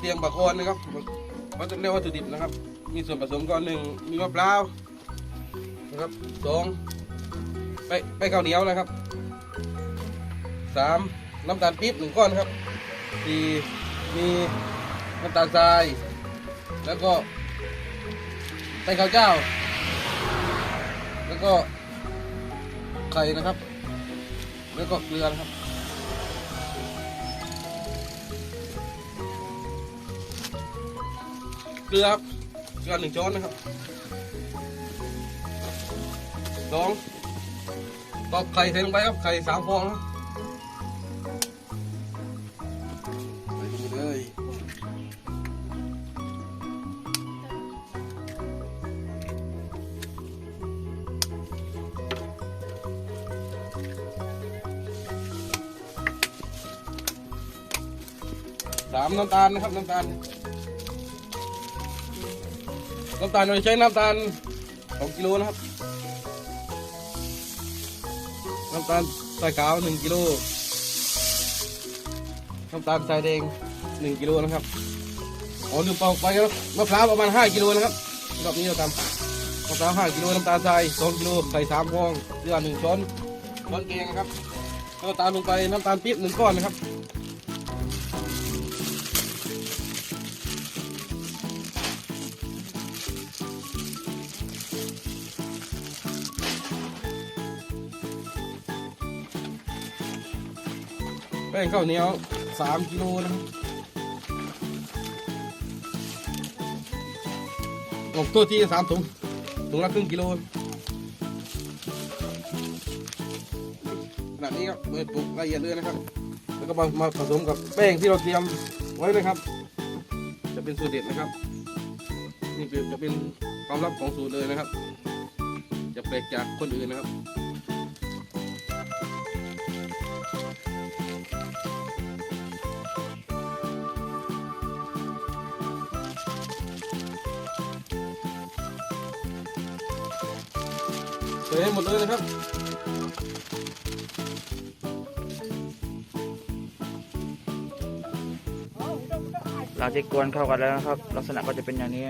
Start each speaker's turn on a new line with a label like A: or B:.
A: เตรียมบักออนนะครับวัตถุเรียกวัตถุดิบนะครับ มีส่วนผสมก่อนหนึ่งมีมะพร้าวนะครับสองไปไปข้าวเหนียวนะครับสามน้ำตาลปี๊บหนึ่งก้อนครับสี่มีน้ำตาลทราย แล้วก็ไส้ข้าวเจ้า แล้วก็ไข่นะครับ แล้วก็เกลือนะครับ เกลือครับเกลือหนึ่งช้อนนะครับสองตอกไข่ใส่ลงไปครับไข่สามฟองนะใส่ลงไปเลยสามน้ำตาลนะครับน้ำตาล น้ำตาลเราจะใช้น้ำตาลสองกิโลนะครับ น้ำตาลทรายขาวหนึ่งกิโล น้ำตาลทรายแดงหนึ่งกิโลนะครับเอาลืมปอกไปครับมะพร้าวประมาณห้ากิโลนะครับรอบนี้เราทำมะพร้าวห้ากิโลน้ำตาลทรายสองกิโลใส่สามฟองเกลือหนึ่งช้อนช้อนแกงนะครับแล้วก็ตามลงไปน้ำตาลปี๊บหนึ่งก้อนนะครับ แป้งข้าวเหนียวสามกิโลนะครับออกตัวที่สามถุงถุงละครึ่งกิโลขนาดนี้ครับเปิดปลุกละเอียดเลยนะครับ แล้วก็มามาผสมกับแป้งที่เราเตรียมไว้นะครับ จะเป็นสูตรเด็ดนะครับ นี่เป็นจะเป็นความลับของสูตรเลยนะครับ จะแปลกจากคนอื่นนะครับ ใส่ให้หมดเลยนะครับ
B: หลังจากกวนเข้ากันแล้วนะครับ ลักษณะก็จะเป็นอย่างนี้